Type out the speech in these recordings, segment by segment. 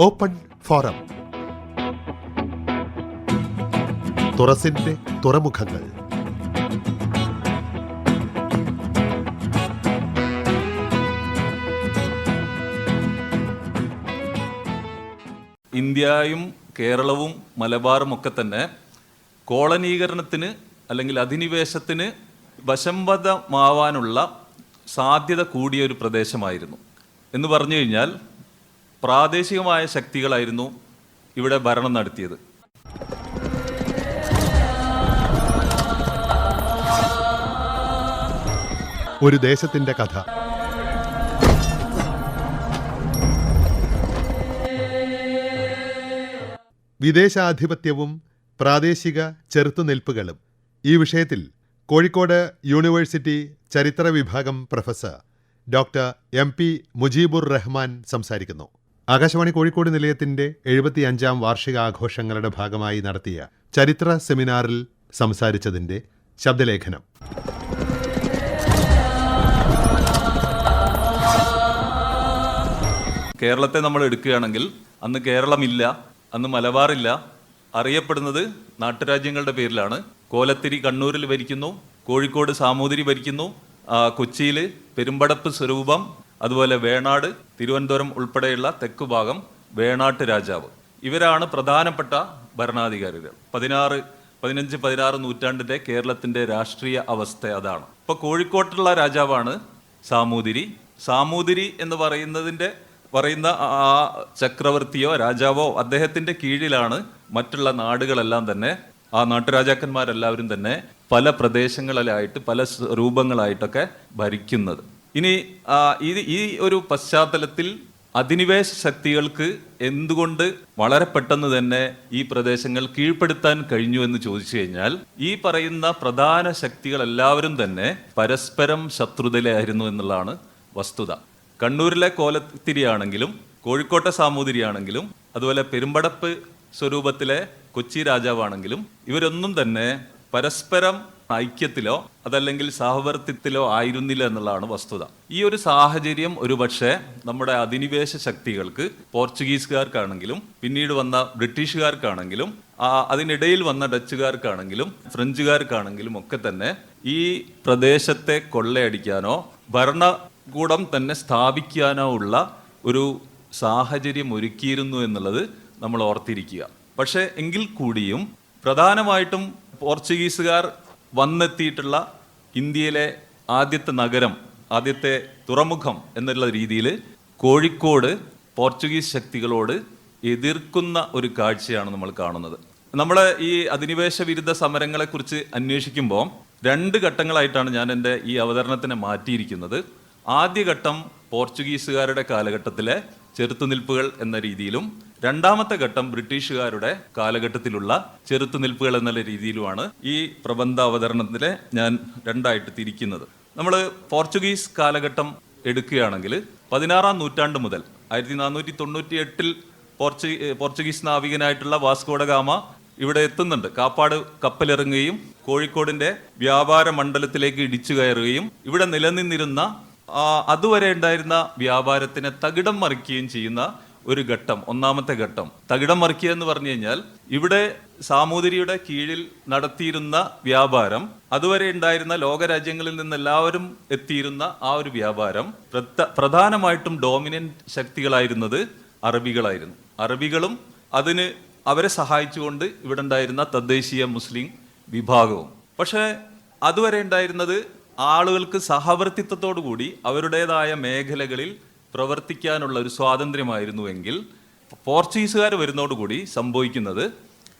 Open forum. തുറസിന്റെ തുറമുഖങ്ങൾ. ഇന്ത്യയും കേരളവും മലബാറും ഒക്കെ തന്നെ കോളനീകരണത്തിന് അല്ലെങ്കിൽ അധിനിവേശത്തിന് വശംവദമാവാനുള്ള സാധ്യത കൂടിയ ഒരു പ്രദേശമായിരുന്നു. എന്ന് പറഞ്ഞു കഴിഞ്ഞാൽ പ്രാദേശികമായ ശക്തികളായിരുന്നു ഇവിടെ ഭരണം നടത്തിയത്. ഒരു ദേശത്തിന്റെ കഥ. വിദേശാധിപത്യവും പ്രാദേശിക ചെറുത്തുനിൽപ്പുകളും. ഈ വിഷയത്തിൽ കോഴിക്കോട് യൂണിവേഴ്സിറ്റി ചരിത്ര വിഭാഗം professor doctor M P Mujeebur Rahman സംസാരിക്കുന്നു. ആകാശവാണി കോഴിക്കോട് നിലയത്തിന്റെ എഴുപത്തിയഞ്ചാം വാർഷികാഘോഷങ്ങളുടെ ഭാഗമായി നടത്തിയ ചരിത്ര സെമിനാറിൽ സംസാരിച്ചതിന്റെ ശബ്ദലേഖനം. കേരളത്തെ നമ്മൾ എടുക്കുകയാണെങ്കിൽ അന്ന് കേരളമില്ല അന്ന് മലബാറില്ല. അറിയപ്പെടുന്നത് നാട്ടുരാജ്യങ്ങളുടെ പേരിലാണ്. കോലത്തിരി കണ്ണൂരിൽ ഭരിക്കുന്നു കോഴിക്കോട് സാമൂതിരി ഭരിക്കുന്നു കൊച്ചിയിൽ പെരുമ്പടപ്പ് സ്വരൂപം അതുപോലെ വേണാട് തിരുവനന്തപുരം ഉൾപ്പെടെയുള്ള തെക്ക് ഭാഗം വേണാട്ട് രാജാവ്. ഇവരാണ് പ്രധാനപ്പെട്ട ഭരണാധികാരികൾ. പതിനാറ് പതിനഞ്ച് പതിനാറ് നൂറ്റാണ്ടിന്റെ കേരളത്തിന്റെ രാഷ്ട്രീയ അവസ്ഥ അതാണ്. ഇപ്പോൾ കോഴിക്കോട്ടുള്ള രാജാവാണ് സാമൂതിരി. സാമൂതിരി എന്ന് പറയുന്നതിന്റെ പറയുന്ന ആ ചക്രവർത്തിയോ രാജാവോ അദ്ദേഹത്തിന്റെ കീഴിലാണ് മറ്റുള്ള നാടുകളെല്ലാം തന്നെ ആ നാട്ടുരാജാക്കന്മാരെല്ലാവരും തന്നെ പല പ്രദേശങ്ങളിലായിട്ട് പല രൂപങ്ങളായിട്ടൊക്കെ ഭരിക്കുന്നത്. ഇനി ഈ ഈ ഒരു പശ്ചാത്തലത്തിൽ അധിനിവേശ ശക്തികൾക്ക് എന്തുകൊണ്ട് വളരെ പെട്ടെന്ന് തന്നെ ഈ പ്രദേശങ്ങൾ കീഴ്പ്പെടുത്താൻ കഴിഞ്ഞു എന്ന് ചോദിച്ചു കഴിഞ്ഞാൽ ഈ പറയുന്ന പ്രധാന ശക്തികൾ എല്ലാവരും തന്നെ പരസ്പരം ശത്രുതയിലായിരുന്നു എന്നുള്ളതാണ് വസ്തുത. കണ്ണൂരിലെ കോലത്തിരിയാണെങ്കിലും കോഴിക്കോട്ടെ സാമൂതിരിയാണെങ്കിലും അതുപോലെ പെരുമ്പടപ്പ് സ്വരൂപത്തിലെ കൊച്ചി രാജാവാണെങ്കിലും ഇവരൊന്നും തന്നെ പരസ്പരം ഐക്യത്തിലോ അതല്ലെങ്കിൽ സഹവർത്തിത്തിലോ ആയിരുന്നില്ല എന്നുള്ളതാണ് വസ്തുത. ഈ ഒരു സാഹചര്യം ഒരുപക്ഷെ നമ്മുടെ അധിനിവേശ ശക്തികൾക്ക് പോർച്ചുഗീസുകാർക്കാണെങ്കിലും പിന്നീട് വന്ന ബ്രിട്ടീഷുകാർക്കാണെങ്കിലും അതിനിടയിൽ വന്ന ഡച്ചുകാർക്കാണെങ്കിലും ഫ്രഞ്ചുകാർക്കാണെങ്കിലും ഒക്കെ തന്നെ ഈ പ്രദേശത്തെ കൊള്ളയടിക്കാനോ ഭരണകൂടം തന്നെ സ്ഥാപിക്കാനോ ഉള്ള ഒരു സാഹചര്യം ഒരുക്കിയിരുന്നു എന്നുള്ളത് നമ്മൾ ഓർത്തിരിക്കുക. പക്ഷേ എങ്കിൽ കൂടിയും പ്രധാനമായിട്ടും പോർച്ചുഗീസുകാർ വന്നെത്തിയിട്ടുള്ള ഇന്ത്യയിലെ ആദ്യത്തെ നഗരം ആദ്യത്തെ തുറമുഖം എന്നുള്ള രീതിയിൽ കോഴിക്കോട് പോർച്ചുഗീസ് ശക്തികളോട് എതിർക്കുന്ന ഒരു കാഴ്ചയാണ് നമ്മൾ കാണുന്നത്. നമ്മൾ ഈ അധിനിവേശ വിരുദ്ധ സമരങ്ങളെക്കുറിച്ച് അന്വേഷിക്കുമ്പോൾ രണ്ട് ഘട്ടങ്ങളായിട്ടാണ് ഞാൻ എന്റെ ഈ അവതരണത്തിനെ മാറ്റിയിരിക്കുന്നത്. ആദ്യഘട്ടം പോർച്ചുഗീസുകാരുടെ കാലഘട്ടത്തിലെ ചെറുത്തുനിൽപ്പുകൾ എന്ന രീതിയിലും രണ്ടാമത്തെ ഘട്ടം ബ്രിട്ടീഷുകാരുടെ കാലഘട്ടത്തിലുള്ള ചെറുത്തുനിൽപ്പുകൾ എന്നുള്ള രീതിയിലുമാണ് ഈ പ്രബന്ധ അവതരണത്തിലെ ഞാൻ രണ്ടായിട്ട് തിരിക്കുന്നത്. നമ്മൾ പോർച്ചുഗീസ് കാലഘട്ടം എടുക്കുകയാണെങ്കിൽ പതിനാറാം നൂറ്റാണ്ട് മുതൽ ആയിരത്തി നാനൂറ്റി തൊണ്ണൂറ്റി എട്ടിൽ പോർച്ചു പോർച്ചുഗീസ് നാവികനായിട്ടുള്ള വാസ്കോഡ ഗാമ ഇവിടെ എത്തുന്നുണ്ട്. കാപ്പാട് കപ്പലിറങ്ങുകയും കോഴിക്കോടിന്റെ വ്യാപാര മണ്ഡലത്തിലേക്ക് ഇടിച്ചു കയറുകയും ഇവിടെ നിലനിന്നിരുന്ന അതുവരെ ഉണ്ടായിരുന്ന വ്യാപാരത്തിനെ തകിടം മറിക്കുകയും ചെയ്യുന്ന ഒരു ഘട്ടം ഒന്നാമത്തെ ഘട്ടം. തകിടം മറിക്കുക എന്ന് പറഞ്ഞു കഴിഞ്ഞാൽ ഇവിടെ സാമൂതിരിയുടെ കീഴിൽ നടത്തിയിരുന്ന വ്യാപാരം അതുവരെ ഉണ്ടായിരുന്ന ലോകരാജ്യങ്ങളിൽ നിന്ന് എല്ലാവരും എത്തിയിരുന്ന ആ ഒരു വ്യാപാരം പ്രധാനമായിട്ടും ഡോമിനന്റ് ശക്തികളായിരുന്നത് അറബികളായിരുന്നു. അറബികളും അതിന് അവരെ സഹായിച്ചുകൊണ്ട് ഇവിടെ ഉണ്ടായിരുന്ന തദ്ദേശീയ മുസ്ലിം വിഭാഗവും. പക്ഷേ അതുവരെ ഉണ്ടായിരുന്നത് ആളുകൾക്ക് സഹവർത്തിത്വത്തോടു കൂടി അവരുടേതായ മേഖലകളിൽ പ്രവർത്തിക്കാനുള്ള ഒരു സ്വാതന്ത്ര്യമായിരുന്നുവെങ്കിൽ പോർച്ചുഗീസുകാർ വരുന്നതോടുകൂടി സംഭവിക്കുന്നത്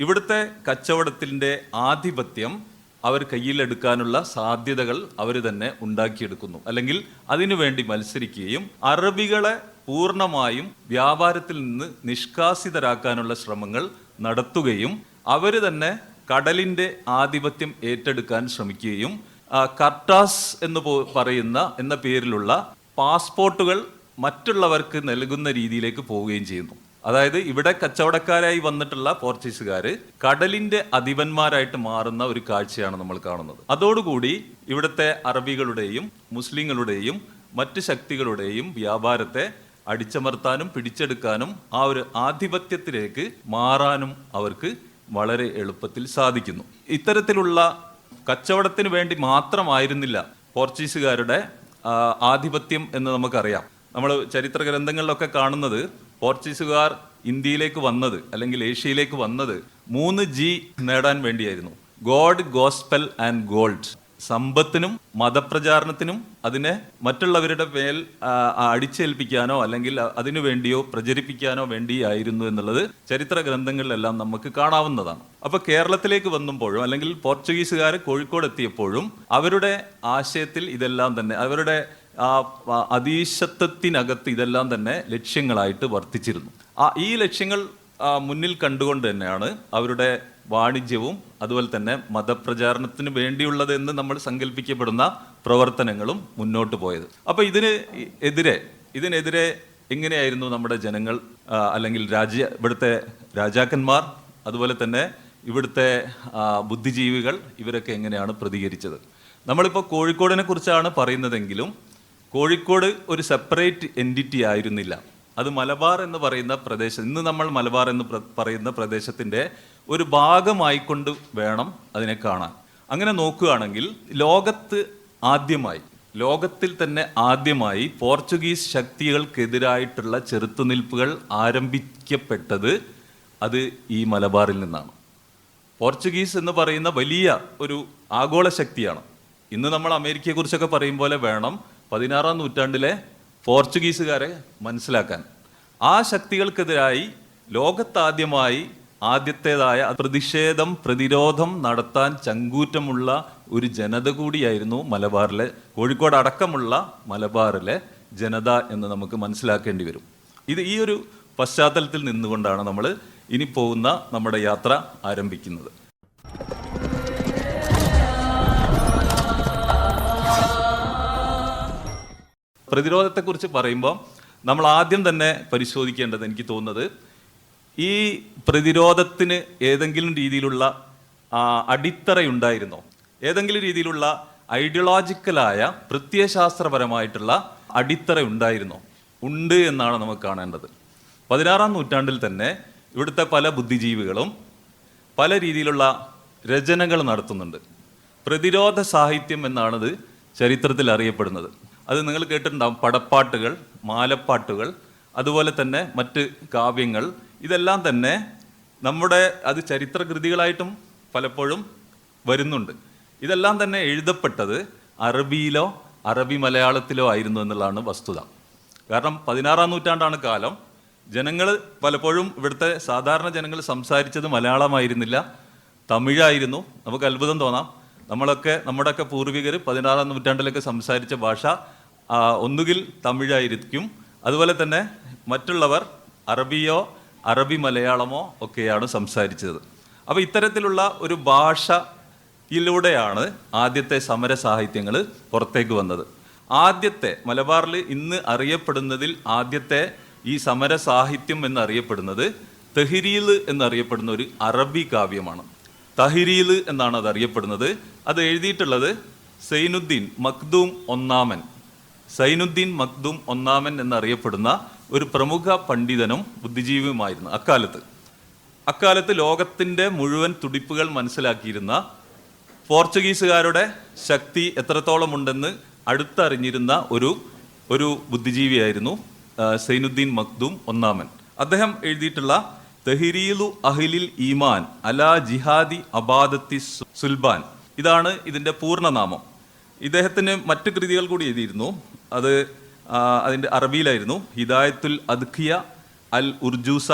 ഇവിടുത്തെ കച്ചവടത്തിന്റെ ആധിപത്യം അവർ കയ്യിലെടുക്കാനുള്ള സാധ്യതകൾ അവർ തന്നെ ഉണ്ടാക്കിയെടുക്കുന്നു. അല്ലെങ്കിൽ അതിനുവേണ്ടി മത്സരിക്കുകയും അറബികളെ പൂർണമായും വ്യാപാരത്തിൽ നിന്ന് നിഷ്കാസിതരാക്കാനുള്ള ശ്രമങ്ങൾ നടത്തുകയും അവർ തന്നെ കടലിന്റെ ആധിപത്യം ഏറ്റെടുക്കാൻ ശ്രമിക്കുകയും കർട്ടാസ് എന്ന് പറയുന്ന എന്ന പേരിലുള്ള പാസ്പോർട്ടുകൾ മറ്റുള്ളവർക്ക് നൽകുന്ന രീതിയിലേക്ക് പോവുകയും ചെയ്യുന്നു. അതായത് ഇവിടെ കച്ചവടക്കാരായി വന്നിട്ടുള്ള പോർച്ചുഗീസുകാർ കടലിന്റെ അധിപന്മാരായിട്ട് മാറുന്ന ഒരു കാഴ്ചയാണ് നമ്മൾ കാണുന്നത്. അതോടുകൂടി ഇവിടുത്തെ അറബികളുടെയും മുസ്ലിങ്ങളുടെയും മറ്റ് ശക്തികളുടെയും വ്യാപാരത്തെ അടിച്ചമർത്താനും പിടിച്ചെടുക്കാനും ആ ഒരു ആധിപത്യത്തിലേക്ക് മാറാനും അവർക്ക് വളരെ എളുപ്പത്തിൽ സാധിക്കുന്നു. ഇത്തരത്തിലുള്ള കച്ചവടത്തിന് വേണ്ടി മാത്രമായിരുന്നില്ല പോർച്ചുഗീസുകാരുടെ ആധിപത്യം എന്ന് നമുക്കറിയാം. നമ്മൾ ചരിത്ര ഗ്രന്ഥങ്ങളിലൊക്കെ കാണുന്നത് പോർച്ചുഗീസുകാർ ഇന്ത്യയിലേക്ക് വന്നത് അല്ലെങ്കിൽ ഏഷ്യയിലേക്ക് വന്നത് മൂന്ന് ജി നേടാൻ വേണ്ടിയായിരുന്നു. God gospel and gold. സമ്പത്തിനും മതപ്രചാരണത്തിനും അതിനെ മറ്റുള്ളവരുടെ മേൽ അടിച്ചേൽപ്പിക്കാനോ അല്ലെങ്കിൽ അതിനു വേണ്ടിയോ പ്രചരിപ്പിക്കാനോ വേണ്ടിയായിരുന്നു എന്നുള്ളത് ചരിത്ര ഗ്രന്ഥങ്ങളിലെല്ലാം നമുക്ക് കാണാവുന്നതാണ്. അപ്പൊ കേരളത്തിലേക്ക് വന്നുമ്പോഴും അല്ലെങ്കിൽ പോർച്ചുഗീസുകാർ കോഴിക്കോട് എത്തിയപ്പോഴും അവരുടെ ആശയത്തിൽ ഇതെല്ലാം തന്നെ അവരുടെ ആ അതീശത്വത്തിനകത്ത് ഇതെല്ലാം തന്നെ ലക്ഷ്യങ്ങളായിട്ട് വർത്തിച്ചിരുന്നു. ആ ഈ ലക്ഷ്യങ്ങൾ മുന്നിൽ കണ്ടുകൊണ്ട് തന്നെയാണ് അവരുടെ വാണിജ്യവും അതുപോലെ തന്നെ മതപ്രചാരണത്തിന് വേണ്ടിയുള്ളതെന്ന് നമ്മൾ സങ്കല്പിക്കപ്പെടുന്ന പ്രവർത്തനങ്ങളും മുന്നോട്ട് പോയത്. അപ്പോൾ ഇതിന് എതിരെ ഇതിനെതിരെ എങ്ങനെയായിരുന്നു നമ്മുടെ ജനങ്ങൾ അല്ലെങ്കിൽ രാജ്യ ഇവിടുത്തെ രാജാക്കന്മാർ അതുപോലെ തന്നെ ഇവിടുത്തെ ബുദ്ധിജീവികൾ ഇവരൊക്കെ എങ്ങനെയാണ് പ്രതികരിച്ചത്? നമ്മളിപ്പോൾ കോഴിക്കോടിനെ കുറിച്ചാണ് പറയുന്നതെങ്കിലും കോഴിക്കോട് ഒരു സെപ്പറേറ്റ് എന്റിറ്റി ആയിരുന്നില്ല. അത് മലബാർ എന്ന് പറയുന്ന പ്രദേശം ഇന്ന് നമ്മൾ മലബാർ എന്ന് പറയുന്ന പ്രദേശത്തിന്റെ ഒരു ഭാഗമായിക്കൊണ്ട് വേണം അതിനെ കാണാൻ. അങ്ങനെ നോക്കുകയാണെങ്കിൽ ലോകത്ത് ആദ്യമായി ലോകത്തിൽ തന്നെ ആദ്യമായി പോർച്ചുഗീസ് ശക്തികൾക്കെതിരായിട്ടുള്ള ചെറുത്തുനിൽപ്പുകൾ ആരംഭിക്കപ്പെട്ടത് അത് ഈ മലബാറിൽ നിന്നാണ്. പോർച്ചുഗീസ് എന്ന് പറയുന്ന വലിയ ഒരു ആഗോള ശക്തിയാണ്. ഇന്ന് നമ്മൾ അമേരിക്കയെക്കുറിച്ചൊക്കെ പറയും പോലെ വേണം പതിനാറാം നൂറ്റാണ്ടിലെ പോർച്ചുഗീസുകാരെ മനസ്സിലാക്കാൻ. ആ ശക്തികൾക്കെതിരായി ലോകത്താദ്യമായി ആദ്യത്തേതായ പ്രതിഷേധം പ്രതിരോധം നടത്താൻ ചങ്കൂറ്റമുള്ള ഒരു ജനത കൂടിയായിരുന്നു മലബാറിലെ കോഴിക്കോട് അടക്കമുള്ള മലബാറിലെ ജനത എന്ന് നമുക്ക് മനസ്സിലാക്കേണ്ടി വരും. ഇത് ഈ ഒരു പശ്ചാത്തലത്തിൽ നിന്നുകൊണ്ടാണ് നമ്മൾ ഇനി പോകുന്ന നമ്മുടെ യാത്ര ആരംഭിക്കുന്നത്. പ്രതിരോധത്തെക്കുറിച്ച് പറയുമ്പോൾ നമ്മൾ ആദ്യം തന്നെ പരിശോധിക്കേണ്ടത് എനിക്ക് തോന്നുന്നത് ഈ പ്രതിരോധത്തിന് ഏതെങ്കിലും രീതിയിലുള്ള അടിത്തറയുണ്ടായിരുന്നോ? ഏതെങ്കിലും രീതിയിലുള്ള ഐഡിയോളജിക്കലായ പ്രത്യയശാസ്ത്രപരമായിട്ടുള്ള അടിത്തറ ഉണ്ടായിരുന്നോ ഉണ്ട് എന്നാണ് നമുക്ക് കാണേണ്ടത്. പതിനാറാം നൂറ്റാണ്ടിൽ തന്നെ ഇവിടുത്തെ പല ബുദ്ധിജീവികളും പല രീതിയിലുള്ള രചനകൾ നടത്തുന്നുണ്ട്. പ്രതിരോധ സാഹിത്യം എന്നാണിത് ചരിത്രത്തിൽ അറിയപ്പെടുന്നത്. അത് നിങ്ങൾ കേട്ടിട്ടുണ്ടാവും. പടപ്പാട്ടുകൾ മാലപ്പാട്ടുകൾ അതുപോലെ തന്നെ മറ്റ് കാവ്യങ്ങൾ. ഇതെല്ലാം തന്നെ നമ്മുടെ അത് ചരിത്രകൃതികളായിട്ടും പലപ്പോഴും വരുന്നുണ്ട്. ഇതെല്ലാം തന്നെ എഴുതപ്പെട്ടത് അറബിയിലോ അറബി മലയാളത്തിലോ ആയിരുന്നു എന്നുള്ളതാണ് വസ്തുത. കാരണം പതിനാറാം നൂറ്റാണ്ടാണ് കാലം. ജനങ്ങൾ പലപ്പോഴും ഇവിടുത്തെ സാധാരണ ജനങ്ങൾ സംസാരിച്ചത് മലയാളമായിരുന്നില്ല. തമിഴായിരുന്നു. നമുക്ക് അത്ഭുതം തോന്നാം. നമ്മളൊക്കെ നമ്മുടെയൊക്കെ പൂർവികർ പതിനാറാം നൂറ്റാണ്ടിലൊക്കെ സംസാരിച്ച ഭാഷ ഒന്നുകിൽ തമിഴായിരിക്കും. അതുപോലെ തന്നെ മറ്റുള്ളവർ അറബിയോ അറബി മലയാളമോ ഒക്കെയാണ് സംസാരിച്ചത്. അപ്പോൾ ഇത്തരത്തിലുള്ള ഒരു ഭാഷയിലൂടെയാണ് ആദ്യത്തെ സമര സാഹിത്യങ്ങൾ പുറത്തേക്ക് വന്നത്. ആദ്യത്തെ മലബാറിൽ ഇന്ന് അറിയപ്പെടുന്നതിൽ ആദ്യത്തെ ഈ സമര സാഹിത്യം എന്നറിയപ്പെടുന്നത് തെഹ്രീൽ എന്നറിയപ്പെടുന്ന ഒരു അറബി കാവ്യമാണ്. തഹിരീൽ എന്നാണ് അത് അറിയപ്പെടുന്നത്. അത് എഴുതിയിട്ടുള്ളത് സൈനുദ്ദീൻ മഖ്ദൂം ഒന്നാമൻ. സൈനുദ്ദീൻ മഖ്ദൂം ഒന്നാമൻ എന്നറിയപ്പെടുന്ന ഒരു പ്രമുഖ പണ്ഡിതനും ബുദ്ധിജീവിയുമായിരുന്നു അക്കാലത്ത്. അക്കാലത്ത് ലോകത്തിന്റെ മുഴുവൻ തുടിപ്പുകൾ മനസ്സിലാക്കിയിരുന്ന പോർച്ചുഗീസുകാരുടെ ശക്തി എത്രത്തോളം ഉണ്ടെന്ന് അടുത്തറിഞ്ഞിരുന്ന ഒരു ഒരു ബുദ്ധിജീവിയായിരുന്നു സൈനുദ്ദീൻ മഖ്ദൂം ഒന്നാമൻ. അദ്ദേഹം എഴുതിയിട്ടുള്ള തെഹിരീലു അഹിലിൽ ഈമാൻ അലാ ജിഹാദി അബാദത്തി സുൽബാൻ. ഇതാണ് ഇതിന്റെ പൂർണനാമം. ഇദ്ദേഹത്തിന് മറ്റ് കൃതികൾ കൂടി എഴുതിയിരുന്നു. അത് അതിന്റെ അറബിയിലായിരുന്നു. ഹിദായത്തുൽ അദ്ഖിയ അൽ ഉർജൂസ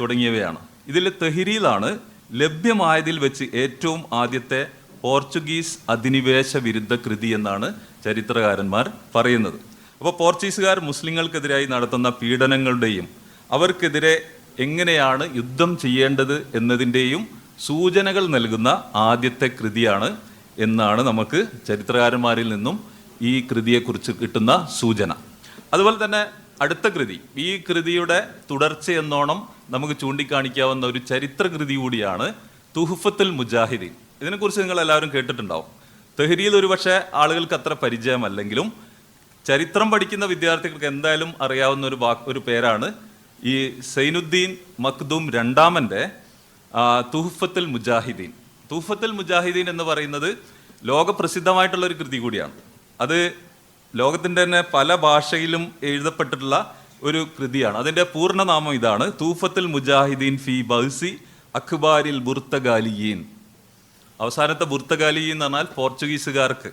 തുടങ്ങിയവയാണ്. ഇതിൽ തെഹിരിയിലാണ് ലഭ്യമായതിൽ വെച്ച് ഏറ്റവും ആദ്യത്തെ പോർച്ചുഗീസ് അധിനിവേശ വിരുദ്ധ കൃതി എന്നാണ് ചരിത്രകാരന്മാർ പറയുന്നത്. അപ്പോൾ പോർച്ചുഗീസുകാർ മുസ്ലിങ്ങൾക്കെതിരായി നടത്തുന്ന പീഡനങ്ങളുടെയും അവർക്കെതിരെ എങ്ങനെയാണ് യുദ്ധം ചെയ്യേണ്ടത് എന്നതിന്റെയും സൂചനകൾ നൽകുന്ന ആദ്യത്തെ കൃതിയാണ് എന്നാണ് നമുക്ക് ചരിത്രകാരന്മാരിൽ നിന്നും ഈ കൃതിയെക്കുറിച്ച് കിട്ടുന്ന സൂചന. അതുപോലെ തന്നെ അടുത്ത കൃതി. ഈ കൃതിയുടെ തുടർച്ച എന്നോണം നമുക്ക് ചൂണ്ടിക്കാണിക്കാവുന്ന ഒരു ചരിത്ര കൃതി കൂടിയാണ് തുഹുഫത്തുൽ മുജാഹിദീൻ. ഇതിനെക്കുറിച്ച് നിങ്ങൾ എല്ലാവരും കേട്ടിട്ടുണ്ടാവും തെഹരിയിൽ ഒരുപക്ഷെ ആളുകൾക്ക് അത്ര പരിചയമല്ലെങ്കിലും ചരിത്രം പഠിക്കുന്ന വിദ്യാർത്ഥികൾക്ക് എന്തായാലും അറിയാവുന്ന ഒരു വാക്ക് ഒരു പേരാണ് ഈ സൈനുദ്ദീൻ മഖ്ദൂം രണ്ടാമന്റെ തുഹഫത്തുൽ മുജാഹിദീൻ. തുഹഫത്തുൽ മുജാഹിദീൻ എന്ന് പറയുന്നത് ലോകപ്രസിദ്ധമായിട്ടുള്ള ഒരു കൃതി കൂടിയാണ്. അത് ലോകത്തിന്റെ തന്നെ പല ഭാഷയിലും എഴുതപ്പെട്ടിട്ടുള്ള ഒരു കൃതിയാണ്. അതിന്റെ പൂർണനാമം ഇതാണ് തൂഫത്തുൽ മുജാഹിദീൻ ഫി ബൗസി അഖ്ബാരിൽ ബുർത്തഗാലിയീൻ. അവസാനത്തെ ബുർത്തഗാലി എന്ന് പറഞ്ഞാൽ പോർച്ചുഗീസുകാർക്ക്.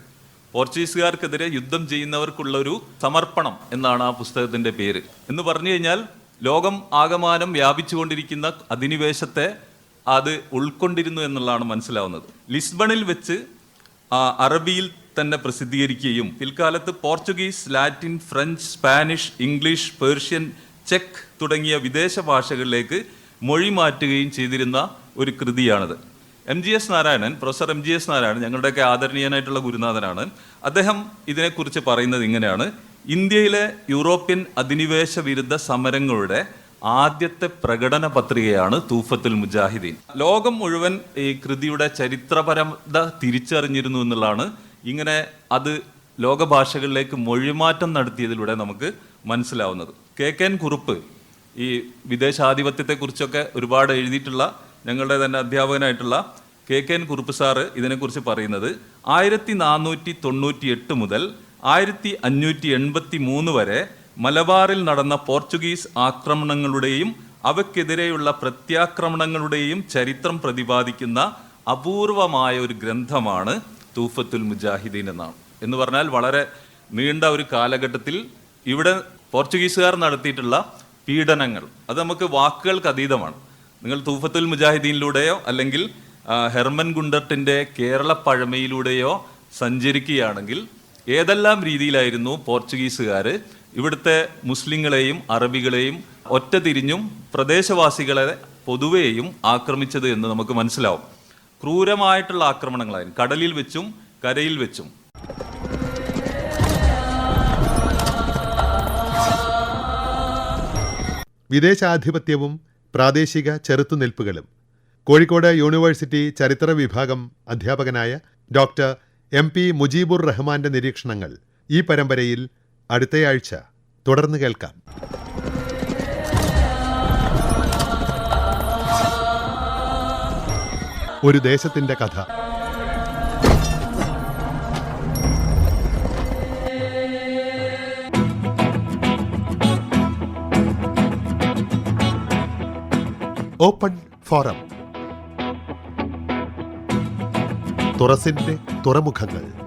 പോർച്ചുഗീസുകാർക്കെതിരെ യുദ്ധം ചെയ്യുന്നവർക്കുള്ള ഒരു സമർപ്പണം എന്നാണ് ആ പുസ്തകത്തിന്റെ പേര്. എന്ന് പറഞ്ഞു കഴിഞ്ഞാൽ ലോകം ആകമാനം വ്യാപിച്ചുകൊണ്ടിരിക്കുന്ന അധിനിവേശത്തെ അത് ഉൾക്കൊണ്ടിരുന്നു എന്നുള്ളതാണ് മനസ്സിലാവുന്നത്. ലിസ്ബണിൽ വെച്ച് അറബിയിൽ തന്നെ പ്രസിദ്ധീകരിക്കുകയും പിൽക്കാലത്ത് Portuguese Latin French Spanish English Persian check തുടങ്ങിയ വിദേശ ഭാഷകളിലേക്ക് മൊഴി മാറ്റുകയും ചെയ്തിരുന്ന ഒരു കൃതിയാണിത്. M G S Narayanan professor M G S Narayanan ഞങ്ങളുടെയൊക്കെ ആദരണീയനായിട്ടുള്ള ഗുരുനാഥനാണ്. അദ്ദേഹം ഇതിനെക്കുറിച്ച് പറയുന്നത് ഇങ്ങനെയാണ്. ഇന്ത്യയിലെ യൂറോപ്യൻ അധിനിവേശ വിരുദ്ധ സമരങ്ങളുടെ ആദ്യത്തെ പ്രകടന പത്രികയാണ് തൂഫത്തുൽ മുജാഹിദീൻ. ലോകം മുഴുവൻ ഈ കൃതിയുടെ ചരിത്രപരത തിരിച്ചറിഞ്ഞിരുന്നു എന്നുള്ളതാണ്. ഇങ്ങനെ അത് ലോകഭാഷകളിലേക്ക് മൊഴിമാറ്റം നടത്തിയതിലൂടെ നമുക്ക് മനസ്സിലാവുന്നത്. കെ കെ എൻ കുറുപ്പ് ഈ വിദേശാധിപത്യത്തെക്കുറിച്ചൊക്കെ ഒരുപാട് എഴുതിയിട്ടുള്ള ഞങ്ങളുടെ തന്നെ അധ്യാപകനായിട്ടുള്ള K K N Kurup sir ഇതിനെക്കുറിച്ച് പറയുന്നത് ആയിരത്തി നാനൂറ്റി തൊണ്ണൂറ്റി എട്ട് മുതൽ ആയിരത്തി അഞ്ഞൂറ്റി എൺപത്തി മൂന്ന് വരെ മലബാറിൽ നടന്ന പോർച്ചുഗീസ് ആക്രമണങ്ങളുടെയും അവയ്ക്കെതിരെയുള്ള പ്രത്യാക്രമണങ്ങളുടെയും ചരിത്രം പ്രതിപാദിക്കുന്ന അപൂർവമായ ഒരു ഗ്രന്ഥമാണ് തൂഫത്തുൽ മുജാഹിദീൻ എന്നാണ്. എന്ന് പറഞ്ഞാൽ വളരെ നീണ്ട ഒരു കാലഘട്ടത്തിൽ ഇവിടെ പോർച്ചുഗീസുകാർ നടത്തിയിട്ടുള്ള പീഡനങ്ങൾ. അത് നമുക്ക് വാക്കുകൾക്ക് അതീതമാണ്. നിങ്ങൾ തൂഫത്തുൽ മുജാഹിദീനിലൂടെയോ അല്ലെങ്കിൽ ഹെർമൻ ഗുണ്ടർട്ടിന്റെ കേരള പഴമയിലൂടെയോ സഞ്ചരിക്കുകയാണെങ്കിൽ ഏതെല്ലാം രീതിയിലായിരുന്നു പോർച്ചുഗീസുകാർ ഇവിടുത്തെ മുസ്ലിങ്ങളെയും അറബികളെയും ഒറ്റ തിരിഞ്ഞും പ്രദേശവാസികളെ പൊതുവെയും ആക്രമിച്ചത് എന്ന് നമുക്ക് മനസ്സിലാവും. ക്രൂരമായിട്ടുള്ള ആക്രമണങ്ങളായിരുന്നു. കടലിൽ വെച്ചും കരയിൽ വെച്ചും. വിദേശാധിപത്യവും പ്രാദേശിക ചെറുത്തുനിൽപ്പുകളും. കോഴിക്കോട് യൂണിവേഴ്സിറ്റി ചരിത്ര വിഭാഗം അധ്യാപകനായ ഡോക്ടർ എം പി മുജീബുർ റഹ്മാന്റെ നിരീക്ഷണങ്ങൾ ഈ പരമ്പരയിൽ അടുത്തയാഴ്ച. തുടർന്ന് കേൾക്കാം. ഒരു ദേശത്തിന്റെ കഥ. Open forum. തുറസിന്റെ തുറമുഖങ്ങൾ.